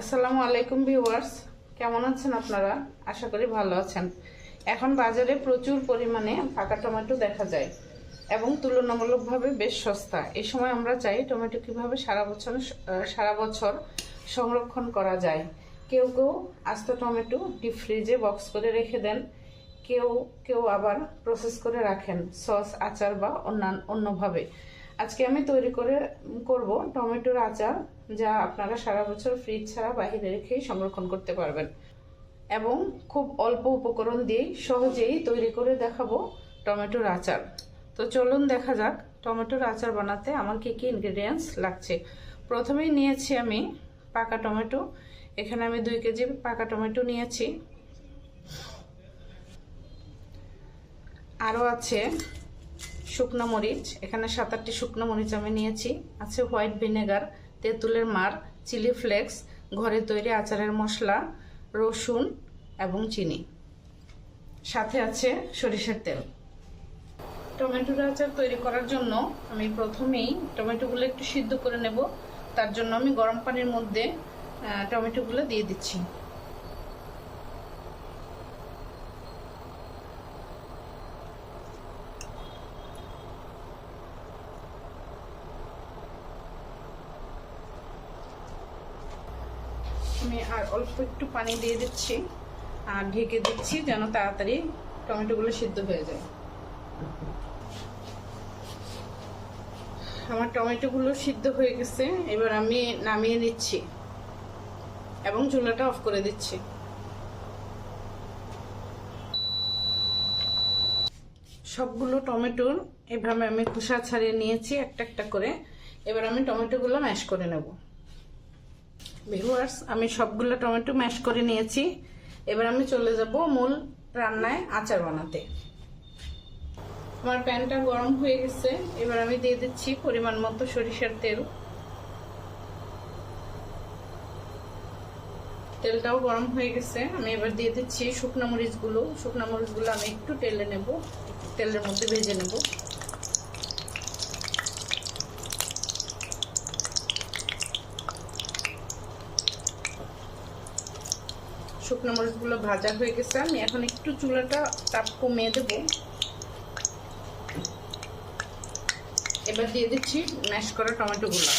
আসসালামু আলাইকুম ভিউয়ার্স। কেমন আছেন আপনারা? আশা করি ভালো আছেন। এখন বাজারে প্রচুর পরিমাণে পাকা টমেটো দেখা যায় এবং তুলনামূলকভাবে বেশ সস্তা। এই সময় আমরা চাই টমেটো কীভাবে সারা বছর সারা বছর সংরক্ষণ করা যায়। কেউ কেউ আস্ত টমেটো ডিপ ফ্রিজে বক্স করে রেখে দেন, কেউ কেউ আবার প্রসেস করে রাখেন সস, আচার বা অন্যান্য অন্যভাবে। আজকে আমি তৈরি করে করব টমেটোর আচার, যা আপনারা সারা বছর ফ্রিজ ছাড়া বাইরে রেখেই সংরক্ষণ করতে পারবেন। এবং খুব অল্প উপকরণ দিয়েই সহজেই তৈরি করে দেখাবো টমেটোর আচার। তো চলুন দেখা যাক টমেটোর আচার বানাতে আমার কি কি ইনগ্রেডিয়েন্টস লাগছে। প্রথমেই নিয়েছি আমি পাকা টমেটো। এখানে আমি দুই কেজি পাকা টমেটো নিয়েছি। আরও আছে শুকনো মরিচ, এখানে সাত আটটি শুকনো মরিচ আমি নিয়েছি। আছে হোয়াইট ভিনেগার, তেঁতুলের মার, চিলি ফ্লেক্স, ঘরে তৈরি আচারের মশলা, রসুন এবং চিনি। সাথে আছে সরিষার তেল। টমেটোর আচার তৈরি করার জন্য আমি প্রথমেই টমেটোগুলো একটু সিদ্ধ করে নেব। তার জন্য আমি গরম পানির মধ্যে টমেটোগুলো দিয়ে দিচ্ছি। আমি আর অল্প একটু পানি দিয়ে দিচ্ছি আর ঢেকে দিচ্ছি যেন তাড়াতাড়ি টমেটোগুলো সিদ্ধ হয়ে যায়। আমার টমেটোগুলো সিদ্ধ হয়ে গেছে, এবার আমি নামিয়ে নিচ্ছি এবং চুলাটা অফ করে দিচ্ছি। সবগুলো টমেটোর এভাবে আমি খোসা ছাড়িয়ে নিয়েছি একটা একটা করে। এবার আমি টমেটোগুলো ম্যাশ করে নেব। ভিউয়ার্স, আমি সবগুলো টমেটো ম্যাশ করে নিয়েছি। এবার আমি চলে যাব মূল রান্নায় আচার বানাতে। আমার প্যানটা গরম হয়ে গেছে। এবার আমি দিয়ে দিচ্ছি পরিমাণ মতো সরিষার তেল। তেলটাও গরম হয়ে গেছে। আমি এবার দিয়ে দিচ্ছি শুকনো মরিচগুলো। শুকনো মরিচগুলো আমি একটু তেলে নেব। তেলের মধ্যে ভেজে নেব। শুকনো মরিচগুলো ভাজা হয়ে গেছে। আমি এখন একটু চুলাটা তাপ কমিয়ে দেব। এবার দিয়ে দিচ্ছি ম্যাশ করা টমেটোগুলো।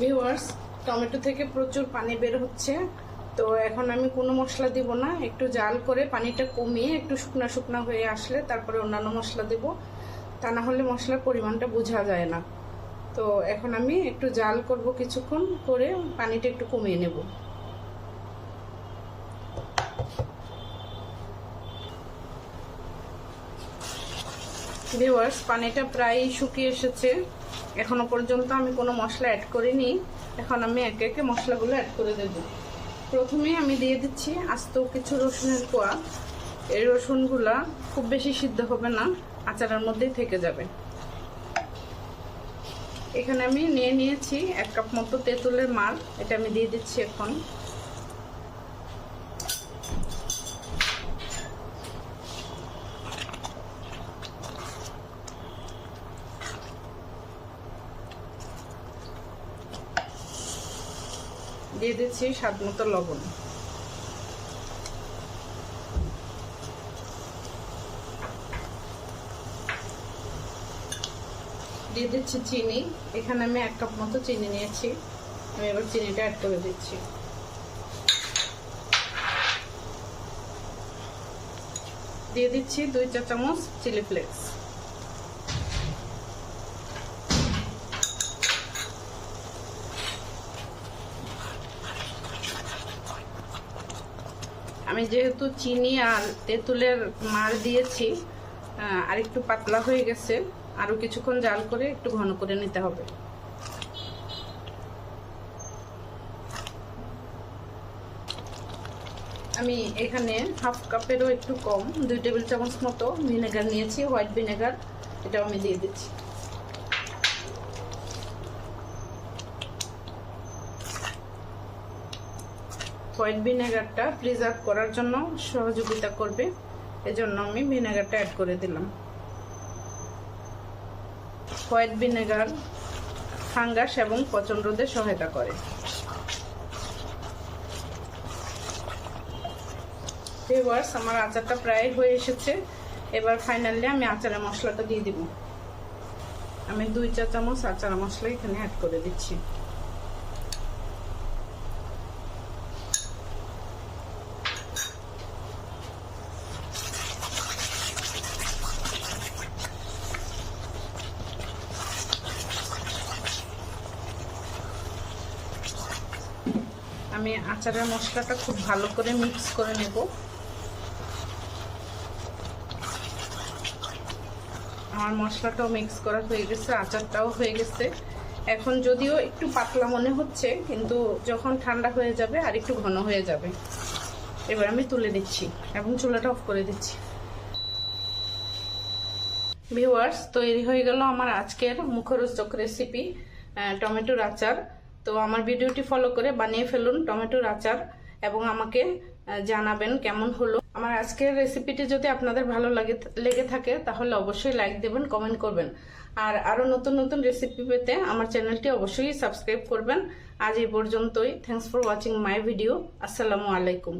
ভিউয়ার্স টমেটো থেকে প্রচুর পানি বের হচ্ছে। তো এখন আমি কোনো মশলা দিব না, একটু জাল করে পানিটা কমিয়ে একটু শুকনা শুকনা হয়ে আসলে তারপরে অন্যান্য মশলা দেব। তা না হলে মশলার পরিমাণটা বোঝা যায় না। তো এখন আমি একটু জাল করব কিছুক্ষণ করে পানিটা একটু কমিয়ে নেব। ভিউয়ার্স, পানিটা প্রায় শুকিয়ে এসেছে। এখনও পর্যন্ত আমি কোনো মশলা অ্যাড করিনি। এখন আমি একে একে মশলাগুলো অ্যাড করে দেব। প্রথমে আমি দিয়ে দিচ্ছি আস্ত কিছু রসুনের কোয়া। এই রসুনগুলা খুব বেশি সিদ্ধ হবে না, আচারের মধ্যেই থেকে যাবে। এখানে আমি নিয়ে নিয়েছি এক কাপ মতো তেঁতুলের মাল। এটা আমি দিয়ে দিচ্ছি এখন। দিয়ে দিচ্ছি স্বাদ মতো লবণ। দিয়ে দিচ্ছি চিনি। এখানে আমি এক কাপ মতো চিনি নিয়েছি। আমি এবার চিনিটা অ্যাড করে দিচ্ছি। দিয়ে দিচ্ছি দুই চা চামচ চিলি ফ্লেক্স আমি যেহেতু চিনি আর তেঁতুলের মার দিয়েছি আর একটু পাতলা হয়ে গেছে, আরও কিছুক্ষণ জাল করে একটু ঘন করে নিতে হবে। আমি এখানে হাফ কাপেরও একটু কম, দুই টেবিল চামচ মতো ভিনেগার নিয়েছি, হোয়াইট ভিনেগার, এটাও আমি দিয়ে দিচ্ছি। হোয়াইট ভিনেগারটা প্রিজার্ভ করার জন্য সহযোগিতা করবে। এজন্য আমি ভিনেগারটা অ্যাড করে দিলাম। হোয়াইট ভিনেগার ফাঙ্গাস এবং পচন রোধে সহায়তা করে। ভিউয়ার্স আমার আচারটা প্রায় হয়ে এসেছে। এবার ফাইনালি আমি আচারের মশলাটা দিয়ে দিব। আমি দুই চা চামচ আচার মশলা এখানে অ্যাড করে দিচ্ছি। আমি আচারের মশলাটা খুব ভালো করে মিক্স করে নেব। আমার মশলাটাও মিক্স করা হয়ে গেছে, আচারটাও হয়ে গেছে। এখন যদিও একটু পাতলা মনে হচ্ছে, কিন্তু যখন ঠান্ডা হয়ে যাবে আর একটু ঘন হয়ে যাবে। এবার আমি তুলে দিচ্ছি এবং চুলাটা অফ করে দিচ্ছি। ভিউয়ার্স, তৈরি হয়ে গেল আমার আজকের মুখরোচক রেসিপি টমেটোর আচার। তো আমার ভিডিওটি ফলো করে বানিয়ে ফেলুন টমেটোর আচার এবং আমাকে জানাবেন কেমন হলো। আমার আজকের রেসিপিটি যদি আপনাদের ভালো লাগে, লেগে থাকে, তাহলে অবশ্যই লাইক দেবেন কমেন্ট করবেন। আর আরও নতুন নতুন রেসিপি পেতে আমার চ্যানেলটি অবশ্যই সাবস্ক্রাইব করবেন। আজ এই পর্যন্তই। Thanks for watching my video আসসালামু আলাইকুম